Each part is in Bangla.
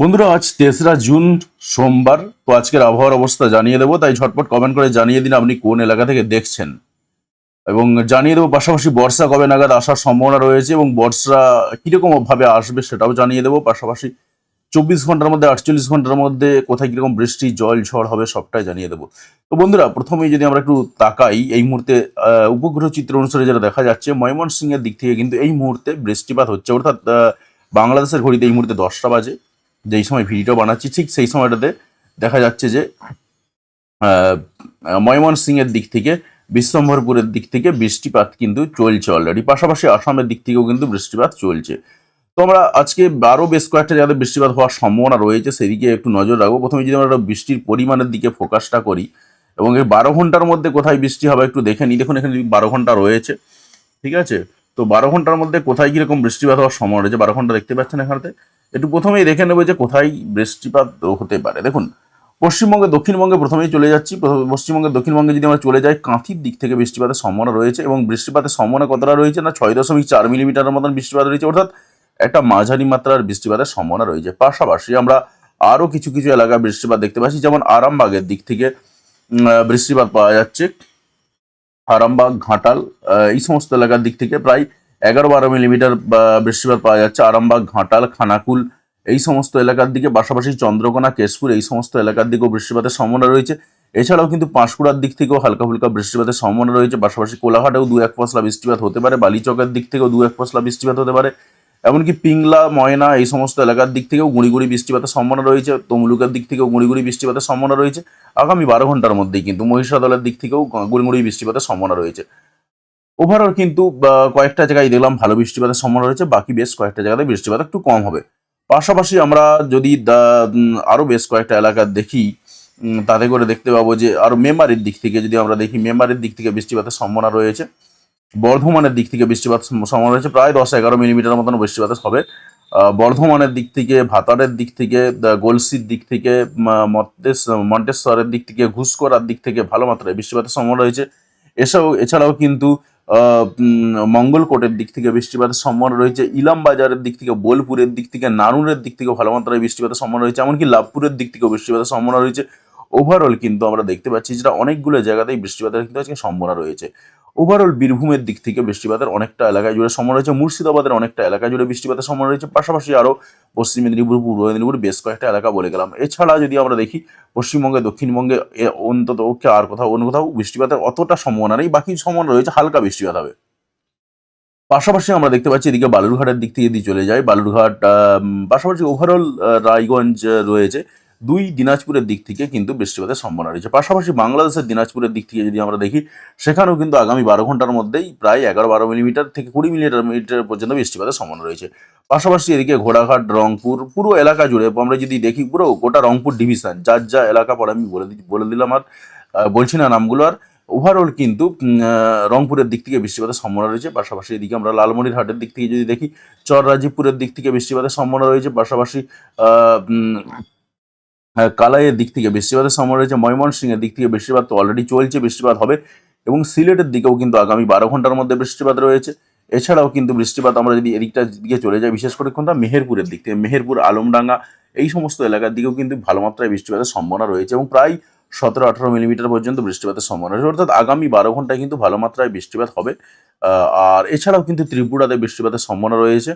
বন্ধুরা, আজ তেসরা জুন সোমবার। তো আজকের আবহাওয়ার অবস্থা জানিয়ে দেবো, তাই ঝটপট কমেন্ট করে জানিয়ে দিন আপনি কোন এলাকা থেকে দেখছেন। এবং জানিয়ে দেবো, পাশাপাশি বর্ষা কবে নাগাদ আসার সম্ভাবনা রয়েছে এবং বর্ষা কীরকম ভাবে আসবে সেটাও জানিয়ে দেবো। পাশাপাশি চব্বিশ ঘণ্টার মধ্যে, আটচল্লিশ ঘণ্টার মধ্যে কোথায় কীরকম বৃষ্টি, জল, ঝড় হবে সবটাই জানিয়ে দেবো। তো বন্ধুরা, প্রথমেই যদি আমরা একটু তাকাই, এই মুহূর্তে উপগ্রহ চিত্র অনুসারে যেটা দেখা যাচ্ছে, ময়মনসিংহের দিক থেকে কিন্তু এই মুহূর্তে বৃষ্টিপাত হচ্ছে। অর্থাৎ বাংলাদেশের ঘড়িতে এই মুহূর্তে দশটা বাজে। যেই সময় ভিডিওটা বানাচ্ছি, ঠিক সেই সময়টাতে দেখা যাচ্ছে যে ময়মনসিংহের দিক থেকে, বিশ্বম্ভরপুরের দিক থেকে বৃষ্টিপাত কিন্তু চলছে অলরেডি পাশাপাশি আসামের দিক থেকেও কিন্তু বৃষ্টিপাত চলছে। তো আমরা আজকে আরও বেশ কয়েকটা জায়গাতে বৃষ্টিপাত হওয়ার সম্ভাবনা রয়েছে, সেদিকে একটু নজর রাখব। প্রথমে যদি আমরা বৃষ্টির পরিমাণের দিকে ফোকাসটা করি, এবং এই বারো ঘণ্টার মধ্যে কোথায় বৃষ্টি হবে একটু দেখে নিই। দেখুন, এখানে বারো ঘণ্টা রয়েছে, ঠিক আছে? তো বারো ঘণ্টার মধ্যে কোথায় কীরকম বৃষ্টিপাত হওয়ার সম্ভাবনা রয়েছে? বারো ঘণ্টা দেখতে পাচ্ছেন এখানে একটু প্রথমেই দেখে নেব যে কোথায় বৃষ্টিপাত হতে পারে। দেখুন পশ্চিমবঙ্গে দক্ষিণবঙ্গে প্রথমেই চলে যাচ্ছি। পশ্চিমবঙ্গে দক্ষিণবঙ্গে যদি আমরা চলে যাই, কাঁথির দিক থেকে বৃষ্টিপাতের সম্ভাবনা রয়েছে এবং বৃষ্টিপাতের সম্ভাবনা কতটা রয়েছে না, ছয় দশমিক চার মিলিমিটারের মতন বৃষ্টিপাত রয়েছে। অর্থাৎ একটা মাঝারি মাত্রার বৃষ্টিপাতের সম্ভাবনা রয়েছে। পাশাপাশি আমরা আরও কিছু কিছু এলাকায় বৃষ্টিপাত দেখতে পাচ্ছি, যেমন আরামবাগের দিক থেকে বৃষ্টিপাত পাওয়া যাচ্ছে। আরামবাগ, ঘাটাল এই সমস্ত এলাকার দিক থেকে প্রায় এগারো বারো মিলিমিটার বৃষ্টিপাত পাওয়া যাচ্ছে আরামবাগ, ঘাটাল, খানাকুল। এই সমস্ত এলাকার দিকে, পাশাপাশি চন্দ্রকোনা, কেশপুর, এই সমস্ত এলাকার দিকেও বৃষ্টিপাতের সম্ভাবনা রয়েছে। এছাড়াও কিন্তু পাঁশকুড়ার দিক থেকেও হালকা ফুলকা বৃষ্টিপাতের সম্ভাবনা রয়েছে। পাশাপাশি কোলাঘাটেও দু এক পশলা বৃষ্টিপাত হতে পারে। বালিচকের দিক থেকেও দু এক পশলা বৃষ্টিপাত হতে পারে। এমনকি পিংলা, ময়না, এই সমস্ত এলাকার দিক থেকেও গুঁড়ি গুঁড়ি বৃষ্টিপাতের সম্ভাবনা রয়েছে। তমলুকের দিক থেকেও গুঁড়ি গুঁড়ি বৃষ্টিপাতের সম্ভাবনা রয়েছে। আগামী বারো ঘণ্টার মধ্যেই কিন্তু মহিষাদলের দিক থেকেও গুঁড়ি গুঁড়ি বৃষ্টিপাতের সম্ভাবনা রয়েছে। ওভারঅল কিন্তু কয়েকটা জায়গায় দেখলাম ভালো বৃষ্টিপাতের সম্ভাবনা রয়েছে, বাকি বেশ কয়েকটা জায়গাতে বৃষ্টিপাত একটু কম হবে। পাশাপাশি আমরা যদি আরও বেশ কয়েকটা এলাকা দেখি তাতে করে দেখতে পাবো যে আরও মেমারির দিক থেকে যদি আমরা দেখি, মেমারির দিক থেকে বৃষ্টিপাতের সম্ভাবনা রয়েছে। বর্ধমানের দিক থেকে বৃষ্টিপাত সম- সম্ভাবনা রয়েছে, প্রায় দশ এগারো মিলিমিটার মতন বৃষ্টিপাত হবে। বর্ধমানের দিক থেকে, ভাতারের দিক থেকে গলসির দিক থেকে মন্টেশ্বরের দিক থেকে ঘুষকরার দিক থেকে ভালো মাত্রায় বৃষ্টিপাতের সম্ভাবনা রয়েছে। এছাড়াও এছাড়াও কিন্তু মঙ্গলকোটের দিক থেকে বৃষ্টিপাতের সম্ভাবনা রয়েছে ইলাম বাজারের দিক থেকে, বোলপুরের দিক থেকে, নানুরের দিক থেকে ভালো মাত্রায় বৃষ্টিপাতের সম্ভাবনা রয়েছে, এমনকি লাভপুরের দিক থেকেও বৃষ্টিপাতের সম্ভাবনা রয়েছে। ওভারঅল কিন্তু আমরা দেখতে পাচ্ছি যেটা অনেকগুলো জায়গাতেই বৃষ্টিপাতের কিন্তু আজকে সম্ভাবনা রয়েছে। ওভারঅল বীরভূমের দিক থেকে বৃষ্টিপাতের অনেকটা এলাকায় জুড়ে সম্ভাবনা রয়েছে। মুর্শিদাবাদের অনেকটা এলাকা জুড়ে বৃষ্টিপাতের সম্ভাবনা রয়েছে। পাশাপাশি আরও পশ্চিম মেদিনীপুর, পূর্ব মেদিনীপুর বেশ কয়েকটা এলাকা বলে গেলাম। এছাড়া যদি আমরা দেখি, পশ্চিমবঙ্গে, দক্ষিণবঙ্গে অন্তত আর কোথাও, অন্য কোথাও বৃষ্টিপাতের অতটা সম্ভাবনা নেই। বাকি সম্ভাবনা রয়েছে, হালকা বৃষ্টিপাত হবে। পাশাপাশি আমরা দেখতে পাচ্ছি এদিকে বালুরঘাটের দিক থেকে যদি চলে যাই, বালুরঘাট পাশাপাশি ওভারঅল রায়গঞ্জ রয়েছে। দুই দিনাজপুরের দিক থেকে কিন্তু বৃষ্টিপাতের সম্ভাবনা রয়েছে। পাশাপাশি বাংলাদেশের দিনাজপুরের দিক থেকে যদি আমরা দেখি, সেখানেও কিন্তু আগামী বারো ঘণ্টার মধ্যেই প্রায় এগারো বারো মিলিমিটার থেকে কুড়ি মিলিমিটার মিটার পর্যন্ত বৃষ্টিপাতের সম্ভাবনা রয়েছে। পাশাপাশি এদিকে ঘোড়াঘাট, রংপুর, পুরো এলাকা জুড়ে আমরা যদি দেখি, পুরো গোটা রংপুর ডিভিশন যার যা এলাকা পরে আমি বলে বলে দিলাম আর বলছি না নামগুলো আর ওভারঅল কিন্তু রংপুরের দিক থেকে বৃষ্টিপাতের সম্ভাবনা রয়েছে। পাশাপাশি এদিকে আমরা লালমনিরহাটের দিক থেকে যদি দেখি চর রাজীবপুরের দিক থেকে বৃষ্টিপাতের সম্ভাবনা রয়েছে। পাশাপাশি কালাইয়ের দিক থেকে বৃষ্টিপাতের সম্ভাবনা রয়েছে, ময়মনসিংহের দিক থেকে বৃষ্টিপাত তো অলরেডি চলছে বৃষ্টিপাত হবে এবং সিলেটের দিকেও কিন্তু আগামী বারো ঘণ্টার মধ্যে বৃষ্টিপাত রয়েছে। এছাড়াও কিন্তু বৃষ্টিপাত আমরা যদি এদিকটার দিকে চলে যাই, বিশেষ করে কোনটা? মেহেরপুরের দিক থেকে, মেহেরপুর, আলমডাঙ্গা, এই সমস্ত এলাকার দিকেও কিন্তু ভালো মাত্রায় বৃষ্টিপাতের সম্ভাবনা রয়েছে এবং প্রায় সতেরো আঠারো মিলিমিটার পর্যন্ত বৃষ্টিপাতের সম্ভাবনা রয়েছে। অর্থাৎ আগামী বারো ঘন্টায় কিন্তু ভালো মাত্রায় বৃষ্টিপাত হবে। আর এছাড়াও কিন্তু ত্রিপুরাতে বৃষ্টিপাতের সম্ভাবনা রয়েছে।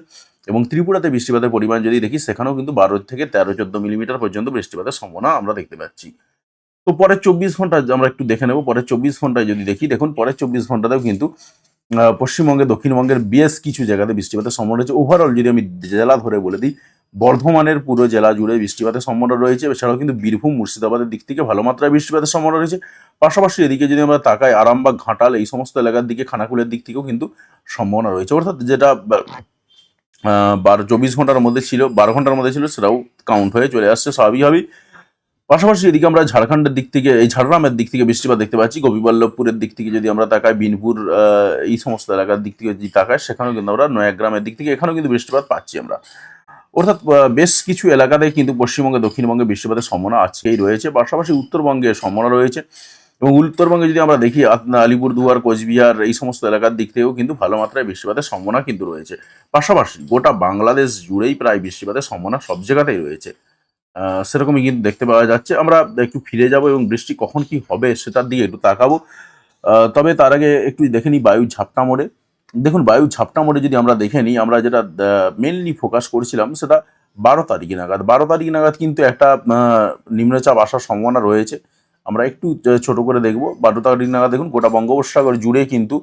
এবং ত্রিপুরাতে বৃষ্টিপাতের পরিমাণ যদি দেখি, সেখানেও কিন্তু বারো থেকে তেরো, চোদ্দ মিলিমিটার পর্যন্ত বৃষ্টিপাতের সম্ভাবনা আমরা দেখতে পাচ্ছি। তো পরের চব্বিশ ঘণ্টা আমরা একটু দেখে নেব, পরের চব্বিশ ঘন্টায় যদি দেখি, দেখুন পরের চব্বিশ ঘন্টাতেও কিন্তু পশ্চিমবঙ্গে, দক্ষিণবঙ্গের বেশ কিছু জায়গাতে বৃষ্টিপাতের সম্ভাবনা রয়েছে। ওভারঅল যদি আমি জেলা ধরে বলে দিই, বর্ধমানের পুরো জেলা জুড়ে বৃষ্টিপাতের সম্ভাবনা রয়েছে। এছাড়াও কিন্তু বীরভূম, মুর্শিদাবাদের দিক থেকে ভালো মাত্রায় বৃষ্টিপাতের সম্ভাবনা রয়েছে। পাশাপাশি এদিকে যদি আমরা তাকাই, আরামবাগ, ঘাটাল এই সমস্ত এলাকার দিকে, খানাকুলের দিক থেকেও কিন্তু সম্ভাবনা রয়েছে। অর্থাৎ যেটা বারো, চব্বিশ ঘণ্টার মধ্যে ছিল, বারো ঘণ্টার মধ্যে ছিল, সেটাও কাউন্ট হয়ে চলে আসছে স্বাভাবিকভাবেই। পাশাপাশি এদিকে আমরা ঝাড়খণ্ডের দিক থেকে, এই ঝাড়গ্রামের দিক থেকে বৃষ্টিপাত দেখতে পাচ্ছি, গোপীবল্লভপুরের দিক থেকে যদি আমরা তাকাই, বিনপুর এই সমস্ত এলাকার দিক থেকে যদি তাকাই, সেখানেও কিন্তু আমরা নয়াগ্রামের দিক থেকে এখানেও কিন্তু বৃষ্টিপাত পাচ্ছি আমরা। অর্থাৎ বেশ কিছু এলাকাতে কিন্তু পশ্চিমবঙ্গে, দক্ষিণবঙ্গে বৃষ্টিপাতের সম্ভাবনা আজকেই রয়েছে। পাশাপাশি উত্তরবঙ্গে সম্ভাবনা রয়েছে। এবং উত্তরবঙ্গে যদি আমরা দেখি আলিপুরদুয়ার, কোচবিহার, এই সমস্ত এলাকার দিক থেকেও কিন্তু ভালো মাত্রায় বৃষ্টিপাতের সম্ভাবনা কিন্তু রয়েছে। পাশাপাশি গোটা বাংলাদেশ জুড়েই প্রায় বৃষ্টিপাতের সম্ভাবনা সব জায়গাতেই রয়েছে। সেরকমই কিন্তু দেখতে পাওয়া যাচ্ছে। আমরা একটু ফিরে যাব এবং বৃষ্টি কখন কি হবে সেটার দিকে একটু তাকাবো। তবে তার আগে একটু দেখে নিই বায়ু ঝাপটা মোড়ে। দেখুন, বায়ু ঝাপটা মোড়ে যদি আমরা দেখে নিই, আমরা যেটা মেনলি ফোকাস করছিলাম সেটা বারো তারিখ নাগাদ। বারো তারিখ নাগাদ কিন্তু একটা নিম্নচাপ আসার সম্ভাবনা রয়েছে। আমরা একটু ছোট করে দেখব। বারো তারিখ নাগাদ দেখুন, গোটা বঙ্গোপসাগর জুড়ে কিন্তু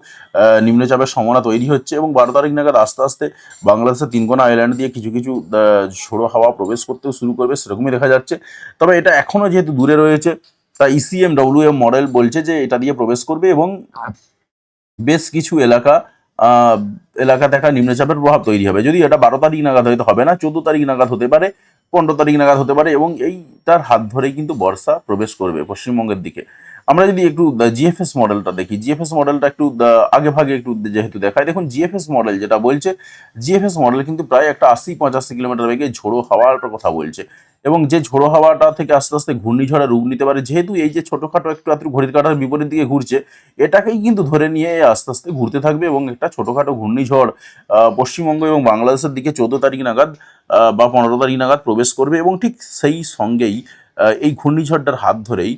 নিম্নচাপের সম্ভাবনা তৈরি হচ্ছে এবং বারো তারিখ নাগাদ আস্তে আস্তে বাংলাদেশের তিনকোনা আইল্যান্ড দিয়ে কিছু কিছু ঝোড়ো হাওয়া প্রবেশ করতেও শুরু করবে, সেরকমই দেখা যাচ্ছে। তবে এটা এখনও যেহেতু দূরে রয়েছে, তা E ইসিএম ডব্লিউএম মডেল বলছে যে এটা দিয়ে প্রবেশ করবে এবং বেশ কিছু এলাকা এলাকাতে একটা নিম্নচাপের প্রভাব তৈরি হবে। যদি এটা বারো তারিখ নাগাদ হয়তো হবে না, চোদ্দ তারিখ নাগাদ হতে পারে পনেরো তারিখ নাগাদ হতে পারে এবং এই তার হাত ধরেই কিন্তু বর্ষা প্রবেশ করবে পশ্চিমবঙ্গের দিকে। আমরা যদি একটু জিএফএস মডেলটা দেখি জিএফএস মডেলটা একটু আগে ভাগে একটু যেহেতু দেখায় দেখুন জিএফএস মডেল যেটা বলছে জিএফএস মডেল কিন্তু প্রায় একটা আশি পঁচাশি কিলোমিটার বেগে ঝোড়ো হাওয়ার কথা বলছে। এবং যে ঝোড়ো হাওয়াটা থেকে আস্তে আস্তে ঘূর্ণিঝড়ে রূপ নিতে পারে, যেহেতু এই যে ছোটোখাটো একটু আত্র ঘড়ির কাটার বিপরীত দিকে ঘুরছে, এটাকেই কিন্তু ধরে নিয়ে আস্তে আস্তে ঘুরতে থাকবে এবং একটা ছোটোখাটো ঘূর্ণিঝড় পশ্চিমবঙ্গ এবং বাংলাদেশের দিকে চোদ্দ তারিখ নাগাদ বা পনেরো তারিখ নাগাদ প্রবেশ করবে এবং ঠিক সেই সঙ্গেই এই ঘূর্ণিঝড়টার হাত ধরেই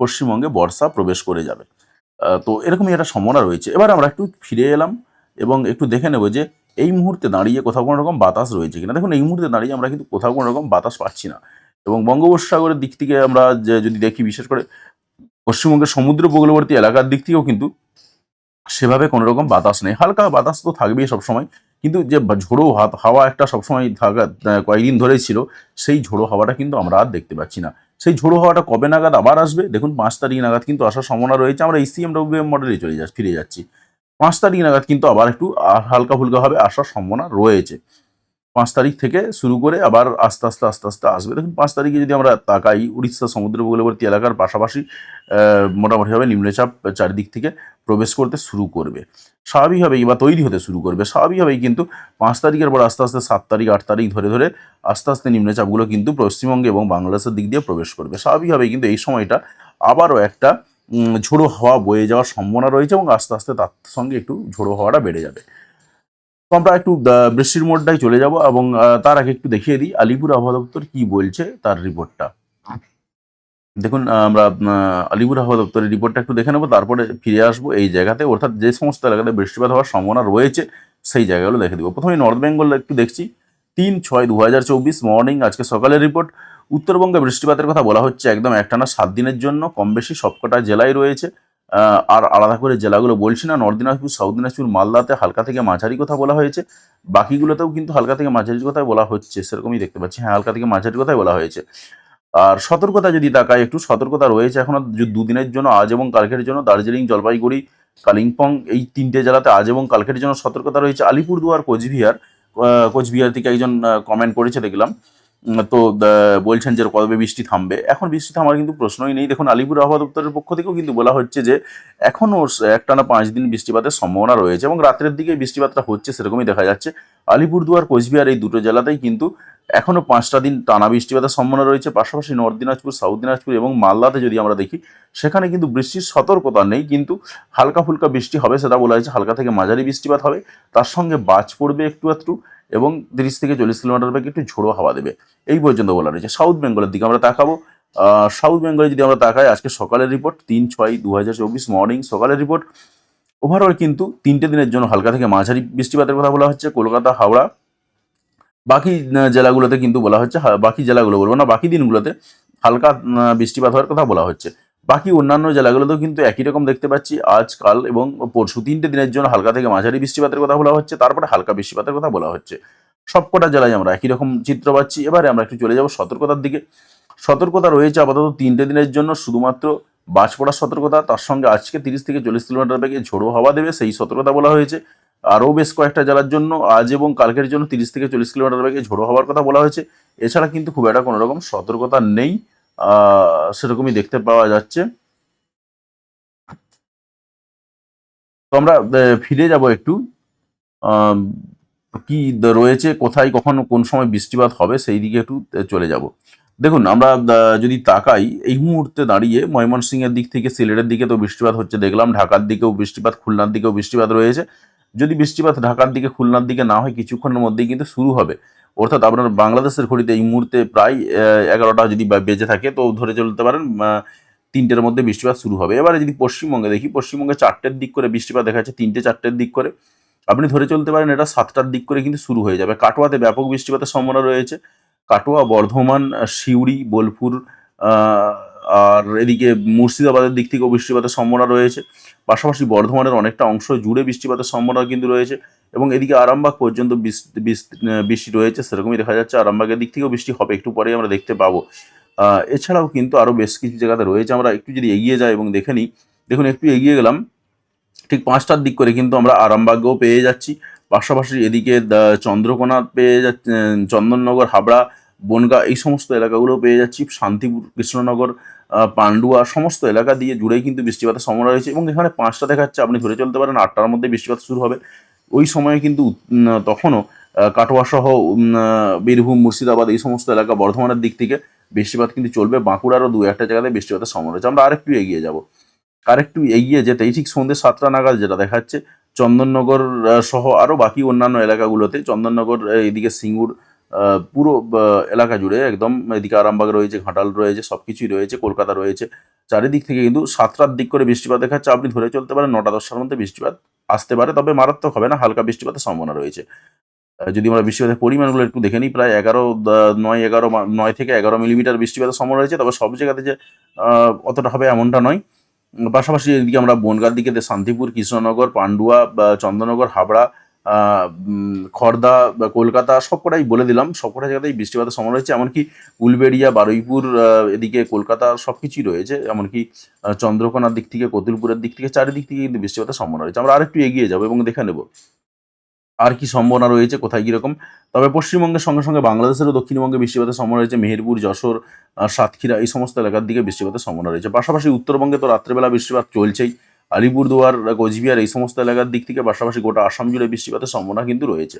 পশ্চিমবঙ্গে বর্ষা প্রবেশ করে যাবে। তো এরকমই একটা সম্ভাবনা রয়েছে। এবার আমরা একটু ফিরে এলাম এবং একটু দেখে নেব যে এই মুহূর্তে দাঁড়িয়ে কোথাও কোনো রকম বাতাস রয়েছে কিনা। দেখুন, এই মুহূর্তে দাঁড়িয়ে আমরা কিন্তু কোথাও কোনো রকম বাতাস পাচ্ছি না। এবং বঙ্গোপসাগরের দিক থেকে আমরা যদি দেখি, বিশেষ করে পশ্চিমবঙ্গের সমুদ্র উপকূলবর্তী এলাকার দিক থেকেও কিন্তু সেভাবে কোনো রকম বাতাস নেই। হালকা বাতাস তো থাকবেই সবসময়, কিন্তু যে ঝোড়ো হাওয়া একটা সবসময় থাকা কয়েকদিন ধরেই ছিল, সেই ঝোড়ো হাওয়াটা কিন্তু আমরা আর দেখতে পাচ্ছি না। সেই ঝোড়ো হাওয়াটা কবে নাগাদ আবার আসবে? দেখুন, পাঁচ তারিখ নাগাদ কিন্তু আসার সম্ভাবনা রয়েছে। আমরা ইসিএম ডব্লিউএম মডেলে চলে যাচ্ছি, ফিরে যাচ্ছি। পাঁচ তারিখ নাগাদ কিন্তু আবার একটু হালকা ফুলকা ভাবে আসার সম্ভাবনা রয়েছে। পাঁচ তারিখ থেকে শুরু করে আবার আস্তে আস্তে আস্তে আস্তে আসবে। দেখুন, পাঁচ তারিখে যদি আমরা তাকাই, উড়িষ্যা, সমুদ্র উপকূলবর্তী এলাকার পাশাপাশি মোটামুটিভাবে নিম্নচাপ চারিদিক থেকে প্রবেশ করতে শুরু করবে। স্বাভাবিকভাবেই বা তৈরি হতে শুরু করবে। স্বাভাবিকভাবেই কিন্তু পাঁচ তারিখের পর আস্তে আস্তে সাত তারিখ, আট তারিখ ধরে ধরে আস্তে আস্তে নিম্নচাপগুলো কিন্তু পশ্চিমবঙ্গে এবং বাংলাদেশের দিক দিয়ে প্রবেশ করবে। স্বাভাবিকভাবেই কিন্তু এই সময়টা আবারও একটা ঝোড়ো হাওয়া বয়ে যাওয়ার সম্ভাবনা রয়েছে এবং আস্তে আস্তে তার সঙ্গে একটু ঝোড়ো হাওয়াটা বেড়ে যাবে। তো আমরা একটু বৃষ্টির মোড়টাই চলে যাব এবং তার আগে একটু দেখিয়ে দিই আলিপুর আবহাওয়া দপ্তর কি বলছে তার রিপোর্টটা। দেখুন আমরা আলিপুর আবহাওয়া দপ্তরের রিপোর্টটা একটু দেখে নেব, তারপরে ফিরে আসব এই জায়গাতে। অর্থাৎ যে সমস্ত এলাকাতে বৃষ্টিপাত হওয়ার সম্ভাবনা রয়েছে, সেই জায়গাগুলো দেখে দেবো। প্রথমে নর্থ বেঙ্গল একটু দেখছি। তিন ছয় দু হাজার চব্বিশ মর্নিং, আজকে সকালের রিপোর্ট। উত্তরবঙ্গে বৃষ্টিপাতের কথা বলা হচ্ছে একদম একটানা সাত দিনের জন্য কম বেশি সবকটা জেলায় রয়েছে। আর আলাদা করে জেলাগুলো বলছি না, নর্থ দিনাজপুর, সাউথ দিনাজপুর, মালদাতে হালকা থেকে মাঝারি কথা বলা হয়েছে। বাকিগুলোতেও কিন্তু হালকা থেকে মাঝারি কথাই বলা হচ্ছে, সেরকমই দেখতে পাচ্ছি। হ্যাঁ হালকা থেকে মাঝারি কথাই বলা হয়েছে। আর সতর্কতা যদি তাকাই একটু সতর্কতা রয়েছে এখনও দু- দুদিনের জন্য আজ এবং কালকের জন্য দার্জিলিং, জলপাইগুড়ি, কালিম্পং, এই তিনটে জেলাতে আজ এবং কালকের জন্য সতর্কতা রয়েছে। আলিপুরদুয়ার, কোচবিহার কোচবিহার থেকে একজন কমেন্ট করেছে, দেখলাম। তো বলছেন যে কবে বৃষ্টি থামবে? এখন বৃষ্টি থামার কিন্তু প্রশ্নই নেই। দেখুন, আলিপুর আবহাওয়া দপ্তরের পক্ষ থেকেও কিন্তু বলা হচ্ছে যে, এখনও একটানা পাঁচ দিন বৃষ্টিপাতের সম্ভাবনা রয়েছে এবং রাত্রের দিকে বৃষ্টিপাতটা হচ্ছে সেরকমই দেখা যাচ্ছে। আলিপুরদুয়ার, কোচবিহার এই দুটো জেলাতেই কিন্তু এখনও পাঁচটা দিন টানা বৃষ্টিপাতের সম্ভাবনা রয়েছে। পাশাপাশি নর্থ দিনাজপুর, সাউথ দিনাজপুর এবং মালদাতে যদি আমরা দেখি, সেখানে কিন্তু বৃষ্টির সতর্কতা নেই, কিন্তু হালকা ফুলকা বৃষ্টি হবে সেটা বলা হয়েছে। হালকা থেকে মাঝারি বৃষ্টিপাত হবে। তার সঙ্গে বাজ পড়বে একটু একটু এবং তিরিশ থেকে চল্লিশ কিলোমিটার বেগে একটু ঝোড়ো হাওয়া দেবে। এই পর্যন্ত বলা রয়েছে। সাউথ বেঙ্গলের দিকে আমরা তাকাবো। সাউথ বেঙ্গলে যদি আমরা তাকাই, আজকে সকালের রিপোর্ট তিন ছয় দু হাজার চব্বিশ মর্নিং সকালের রিপোর্ট ওভারঅল কিন্তু তিনটে দিনের জন্য হালকা থেকে মাঝারি বৃষ্টিপাতের কথা বলা হচ্ছে, কলকাতা, হাওড়া। বাকি জেলাগুলোতে কিন্তু বলা হচ্ছে বাকি জেলাগুলো বলব না, বাকি দিনগুলোতে হালকা বৃষ্টিপাত হওয়ার কথা বলা হচ্ছে। বাকি অন্যান্য জেলাগুলোতেও কিন্তু একই রকম দেখতে পাচ্ছি। আজ, কাল এবং পরশু তিনটে দিনের জন্য হালকা থেকে মাঝারি বৃষ্টিপাতের কথা বলা হচ্ছে, তারপরে হালকা বৃষ্টিপাতের কথা বলা হচ্ছে। সবকটা জেলায় আমরা একই রকম চিত্র পাচ্ছি। এবারে আমরা একটু চলে যাব সতর্কতার দিকে। সতর্কতা রয়েছে আপাতত তিনটে দিনের জন্য, শুধুমাত্র বাজ পড়ার সতর্কতা, তার সঙ্গে আজকে তিরিশ থেকে চল্লিশ কিলোমিটার বেগে ঝোড়ো হাওয়া দেবে, সেই সতর্কতা বলা হয়েছে। আরও বেশ কয়েকটা জেলার জন্য আজ এবং কালকের জন্য তিরিশ থেকে চল্লিশ কিলোমিটার বেগে ঝোড়ো হওয়ার কথা বলা হয়েছে। এছাড়া কিন্তু খুব একটা কোনো রকম সতর্কতা নেই। সেরকমই দেখতে পাওয়া যাচ্ছে। তো আমরা ফিরে যাব একটু। কি রয়েছে, কোথায়, কখন, কোন সময় বৃষ্টিপাত হবে, সেই দিকে একটু চলে যাব। দেখুন, আমরা যদি তাকাই, এই মুহূর্তে দাঁড়িয়ে ময়মনসিংহের দিক থেকে সিলেটের দিকে তো বৃষ্টিপাত হচ্ছে, দেখলাম ঢাকার দিকেও বৃষ্টিপাত, খুলনার দিকেও বৃষ্টিপাত রয়েছে। যদি বৃষ্টিপাত ঢাকার দিকে, খুলনার দিকে না হয়, কিছুক্ষণের মধ্যেই কিন্তু শুরু হবে। অর্থাৎ আপনার বাংলাদেশের ঘড়িতে এই মুহূর্তে প্রায় এগারোটা যদি বেজে থাকে, তো ধরে চলতে পারেন তিনটের মধ্যে বৃষ্টিপাত শুরু হবে। এবারে যদি পশ্চিমবঙ্গে দেখি, পশ্চিমবঙ্গে চারটের দিক করে বৃষ্টিপাত দেখা যাচ্ছে, তিনটে চারটের দিক করে। আপনি ধরে চলতে পারেন, এটা সাতটার দিক করে কিন্তু শুরু হয়ে যাবে। কাটোয়াতে ব্যাপক বৃষ্টিপাতের সম্ভাবনা রয়েছে। কাটোয়া, বর্ধমান, সিউড়ি, বোলপুর আর এদিকে মুর্শিদাবাদের দিক থেকেও বৃষ্টিপাতের সম্ভাবনা রয়েছে। পাশাপাশি বর্ধমানের অনেকটা অংশ জুড়ে বৃষ্টিপাতের সম্ভাবনা কিন্তু রয়েছে। এবং এদিকে আরামবাগ পর্যন্ত বৃষ্টি রয়েছে, সেরকমই দেখা যাচ্ছে। আরামবাগের দিক থেকেও বৃষ্টি হবে, একটু পরেই আমরা দেখতে পাবো। এছাড়াও কিন্তু আরও বেশ কিছু জায়গাতে রয়েছে। আমরা একটু যদি এগিয়ে যাই এবং দেখে নিই, দেখুন, একটু এগিয়ে গেলাম। ঠিক পাঁচটার দিক করে কিন্তু আমরা আরামবাগও পেয়ে যাচ্ছি। পাশাপাশি এদিকে চন্দ্রকোনা পেয়ে যাচ্ছি চন্দননগর, হাবড়া, বনগা, এই সমস্ত এলাকাগুলো পেয়ে যাচ্ছি। শান্তিপুর, কৃষ্ণনগর পান্ডুয়া, সমস্ত এলাকা দিয়ে জুড়েই কিন্তু বৃষ্টিপাতের সম্ভাবনা রয়েছে। এবং এখানে পাঁচটা দেখাচ্ছে, আপনি ধরে চলতে পারেন, আটটার মধ্যে বৃষ্টিপাত শুরু হবে। ওই সময়ে কিন্তু তখনও কাটোয়াসহ কাটোয়া সহ বীরভূম, মুর্শিদাবাদ এই সমস্ত এলাকা বর্ধমানের দিক থেকে বৃষ্টিপাত কিন্তু চলবে। বাঁকুড়ারও দু একটা জায়গাতে বৃষ্টিপাতের সম্ভাবনা রয়েছে। আমরা আরেকটু এগিয়ে যাব। আরেকটু এগিয়ে যেতেই ঠিক সন্ধ্যে সাতটা নাগাদ যেটা দেখাচ্ছে, চন্দননগর সহ আরও বাকি অন্যান্য এলাকাগুলোতে, চন্দননগর এইদিকে সিঙ্গুর পুরো এলাকা জুড়ে একদম এদিকে আরামবাগ রয়েছে, ঘাটাল রয়েছে সব কিছুই রয়েছে, কলকাতা রয়েছে। চারিদিক থেকে কিন্তু সাতটার দিক করে বৃষ্টিপাত দেখাচ্ছে আপনি ধরে চলতে পারেন নটা, দশটার মধ্যে বৃষ্টিপাত আসতে পারে, তবে মারাত্মক হবে না, হালকা বৃষ্টিপাতের সম্ভাবনা রয়েছে। যদি আমরা বৃষ্টিপাতের পরিমাণগুলো একটু দেখে নিই, প্রায় এগারো নয় এগারো নয় থেকে এগারো মিলিমিটার বৃষ্টিপাতের সম্ভাবনা রয়েছে, তবে সব জায়গাতে যে অতটা হবে এমনটা নয়। পাশাপাশি এদিকে আমরা বনগার দিকে, শান্তিপুর, কৃষ্ণনগর, পান্ডুয়া চন্দননগর হাবড়া বা কলকাতা সবকটাই বলে দিলাম সবকটা জায়গাতেই বৃষ্টিপাতের সম্ভাবনা রয়েছে, এমনকি উলবেড়িয়া, বারুইপুর এদিকে কলকাতা সব কিছুই রয়েছে, এমনকি চন্দ্রকোনার দিক থেকে, কতুলপুরের দিক থেকে, চারিদিক থেকে কিন্তু বৃষ্টিপাতের সম্ভাবনা রয়েছে। আমরা আরেকটু এগিয়ে যাব এবং দেখে নেব আর কি সম্ভাবনা রয়েছে, কোথায় কীরকম। তবে পশ্চিমবঙ্গের সঙ্গে সঙ্গে বাংলাদেশেরও দক্ষিণবঙ্গে বৃষ্টিপাতের সম্ভাবনা রয়েছে, মেহেরপুর, যশোর সাতক্ষীরা, এই সমস্ত এলাকার দিকে বৃষ্টিপাতের সম্ভাবনা রয়েছে। পাশাপাশি উত্তরবঙ্গে তো রাত্রেবেলা বৃষ্টিপাত চলছেই। আলিপুরদুয়ার, কোচবিহার এই সমস্ত এলাকার দিক থেকে পাশাপাশি গোটা আসাম জুড়ে বৃষ্টিপাতের সম্ভাবনা কিন্তু রয়েছে।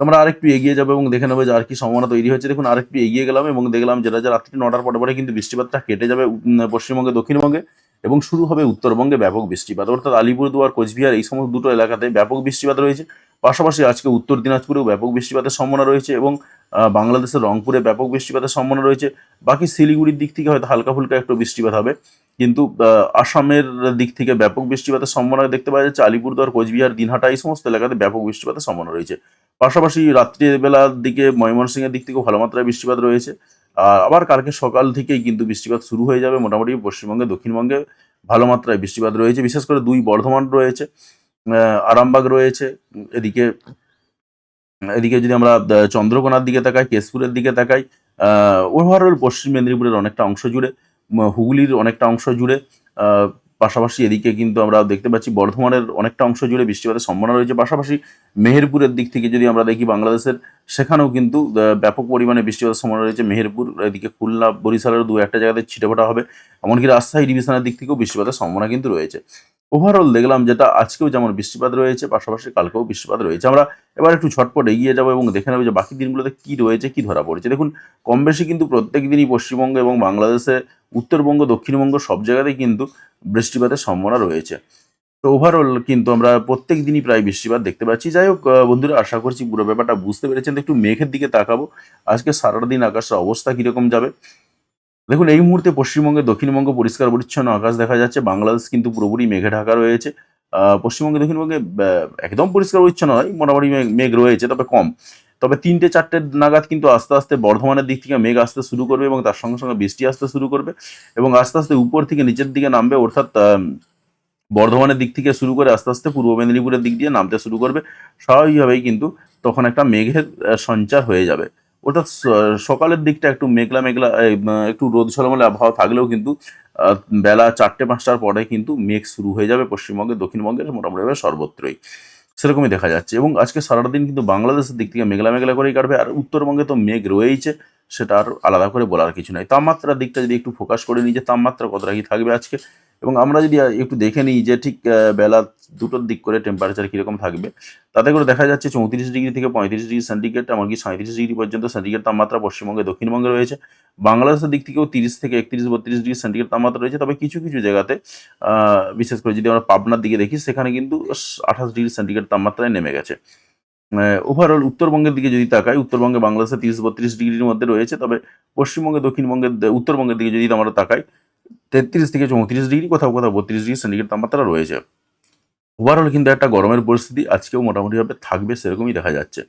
আমরা আরেকটু এগিয়ে যাব এবং দেখে নেব যে আর কি সম্ভাবনা তৈরি হয়েছে দেখুন, আরেকটু এগিয়ে গেলাম এবং দেখলাম যেটা যে রাত্রি নটার পরে পরে কিন্তু বৃষ্টিপাতটা কেটে যাবে পশ্চিমবঙ্গে, দক্ষিণবঙ্গে। এবং শুরু হবে উত্তরবঙ্গে ব্যাপক বৃষ্টিপাত। অর্থাৎ আলিপুরদুয়ার, কোচবিহার এই সমস্ত দুটো এলাকাতে ব্যাপক বৃষ্টিপাত রয়েছে। পাশাপাশি আজকে উত্তর দিনাজপুরেও ব্যাপক বৃষ্টিপাতের সম্ভাবনা রয়েছে এবং বাংলাদেশের রংপুরে ব্যাপক বৃষ্টিপাতের সম্ভাবনা রয়েছে। বাকি শিলিগুড়ির দিক থেকে হয়তো হালকা ফুলকা একটু বৃষ্টিপাত হবে। কিন্তু আসামের দিক থেকে ব্যাপক বৃষ্টিপাতের সম্ভাবনা দেখতে পাওয়া যাচ্ছে। আলিপুরদুয়ার, কোচবিহার, দিনহাটা এই সমস্ত এলাকাতে ব্যাপক বৃষ্টিপাতের সম্ভাবনা রয়েছে। পাশাপাশি রাত্রিবেলার দিকে ময়মনসিংহের দিক থেকেও ভালো মাত্রায় বৃষ্টিপাত রয়েছে। আবার কালকে সকাল থেকেই কিন্তু বৃষ্টিপাত শুরু হয়ে যাবে মোটামুটি পশ্চিমবঙ্গে, দক্ষিণবঙ্গে ভালো মাত্রায় বৃষ্টিপাত রয়েছে। বিশেষ করে দুই বর্ধমান রয়েছে আরামবাগ রয়েছে, এদিকে এদিকে যদি আমরা চন্দ্রকোনার দিকে তাকাই, কেশপুরের দিকে তাকাই ওভারঅল পশ্চিম মেদিনীপুরের অনেকটা অংশ জুড়ে, হুগলির অনেকটা অংশ জুড়ে পাশাপাশি এদিকে কিন্তু আমরা দেখতে পাচ্ছি বর্ধমানের অনেকটা অংশ জুড়ে বৃষ্টিপাতের সম্ভাবনা রয়েছে। পাশাপাশি মেহেরপুরের দিক থেকে যদি আমরা দেখি বাংলাদেশের, সেখানেও কিন্তু ব্যাপক পরিমাণে বৃষ্টিপাতের সম্ভাবনা রয়েছে। মেহেরপুর, এদিকে খুলনা বরিশালের দু একটা জায়গাতে ছিটেফোঁটা হবে। এমনকি রাজশাহী ডিভিশনের দিক থেকেও বৃষ্টিপাতের সম্ভাবনা কিন্তু রয়েছে। ওভারঅল দেখলাম যেটা, আজকেও যেমন বৃষ্টিপাত রয়েছে, পাশাপাশি কালকেও বৃষ্টিপাত রয়েছে। আমরা এবার একটু ছটপট এগিয়ে যাব এবং দেখে নেব যে বাকি দিনগুলোতে কি রয়েছে, কি ধরা পড়েছে। দেখুন কম বেশি কিন্তু প্রত্যেক দিনই পশ্চিমবঙ্গ এবং বাংলাদেশে, উত্তরবঙ্গ, দক্ষিণবঙ্গ সব জায়গাতেই কিন্তু বৃষ্টিপাতের সম্ভাবনা রয়েছে। তো ওভারঅল কিন্তু আমরা প্রত্যেক দিনই প্রায় বৃষ্টিপাত দেখতে পাচ্ছি। যাই হোক বন্ধুরা, আশা করছি পুরো ব্যাপারটা বুঝতে পেরেছেন। একটু মেঘের দিকে তাকাবো। আজকে সারাটা দিন আকাশের অবস্থা কীরকম যাবে? দেখুন, এই মুহূর্তে পশ্চিমবঙ্গে, দক্ষিণবঙ্গ পরিষ্কার পরিচ্ছন্ন আকাশ দেখা যাচ্ছে। বাংলাদেশ কিন্তু পুরোপুরি মেঘে ঢাকা রয়েছে। পশ্চিমবঙ্গে, দক্ষিণবঙ্গে একদম পরিষ্কার পরিচ্ছন্ন নয়, মোটামুটি মেঘ- রয়েছে, তবে কম। তবে তিনটে, চারটে নাগাদ কিন্তু আস্তে আস্তে বর্ধমানের দিক থেকে মেঘ আসতে শুরু করবে এবং তার সঙ্গে সঙ্গে বৃষ্টি আসতে শুরু করবে এবং আস্তে আস্তে উপর থেকে নিচের দিকে নামবে। অর্থাৎ বর্ধমানের দিক থেকে শুরু করে আস্তে আস্তে পূর্ব মেদিনীপুরের দিক দিয়ে নামতে শুরু করবে, স্বাভাবিকভাবেই কিন্তু তখন একটা মেঘের সঞ্চার হয়ে যাবে। অর্থাৎ সকালের দিকটা একটু মেঘলা মেঘলা একটু রোদ ঝলমলে আবহাওয়া থাকলেও কিন্তু বেলা চারটে পাঁচটার পরে কিন্তু মেঘ শুরু হয়ে যাবে পশ্চিমবঙ্গে, দক্ষিণবঙ্গের মোটামুটিভাবে সর্বত্রই। সেরকমই দেখা যাচ্ছে এবং আজকে সারাটা দিন কিন্তু বাংলাদেশের দিক থেকে মেঘলা মেঘলা করেই কাটবে আর উত্তরবঙ্গে তো মেঘ রয়েইছে, সেটা আর আলাদা করে বলার কিছু নাই। তাপমাত্রার দিকটা যদি একটু ফোকাস করে নিই যে তাপমাত্রা কতটা কি থাকবে আজকে এবং আমরা যদি একটু দেখে নিই যে ঠিক বেলা দুটোর দিক করে টেম্পারেচার কীরকম থাকবে, তাতে করে দেখা যাচ্ছে চৌত্রিশ ডিগ্রি থেকে পঁয়ত্রিশ ডিগ্রি সেন্টিগ্রেড এমনকি সাঁত্রিশ ডিগ্রি পর্যন্ত সেন্টিগ্রেড তাপমাত্রা পশ্চিমবঙ্গে, দক্ষিণবঙ্গে রয়েছে। বাংলাদেশের দিক থেকেও তিরিশ থেকে একত্রিশ, বত্রিশ ডিগ্রি সেন্টিগ্রেড তাপমাত্রা রয়েছে। তবে কিছু কিছু জায়গাতে বিশেষ করে যদি আমরা পাবনার দিকে দেখি, সেখানে কিন্তু আঠাশ ডিগ্রি সেন্টিগ্রেড তাপমাত্রায় নেমে গেছে। ওভারঅল উত্তরবঙ্গের দিকে যদি তাকাই, উত্তরবঙ্গে বাংলাদেশে তিরিশ, বত্রিশ ডিগ্রির মধ্যে রয়েছে। তবে পশ্চিমবঙ্গে, দক্ষিণবঙ্গের, উত্তরবঙ্গের দিকে যদি আমরা তাকাই তেত্রিশ থেকে চৌত্রিশ ডিগ্রি, কোথাও কোথাও বত্রিশ ডিগ্রি সেন্টিগ্রেড তাপমাত্রা রয়েছে। ওভারঅল কিন্তু একটা গরমের পরিস্থিতি আজকেও মোটামুটিভাবে থাকবে, সেরকমই দেখা যাচ্ছে।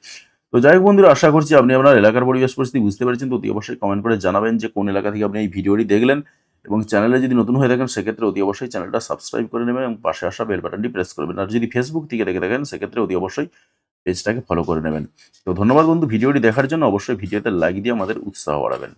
তো যাই হোক বন্ধুরা, আশা করছি আপনি আপনার এলাকার পরিবেশ পরিস্থিতি বুঝতে পেরেছেন। তো অতি অবশ্যই কমেন্ট করে জানাবেন যে কোন এলাকা থেকে আপনি এই ভিডিওটি দেখলেন। এবং চ্যানেলে যদি নতুন হয়ে থাকেন, সেক্ষেত্রে অতি অবশ্যই চ্যানেলটা সাবস্ক্রাইব করে নেবেন এবং পাশে আসা বেল বাটনটি প্রেস করবেন। আর যদি ফেসবুক থেকে দেখে থাকেন, সেক্ষেত্রে অতি অবশ্যই পেজটাকে ফলো করে নেবেন। তো ধন্যবাদ বন্ধু, ভিডিওটি দেখার জন্য। অবশ্যই ভিডিওতে লাইক দিয়ে আমাদের উৎসাহ বাড়াবেন।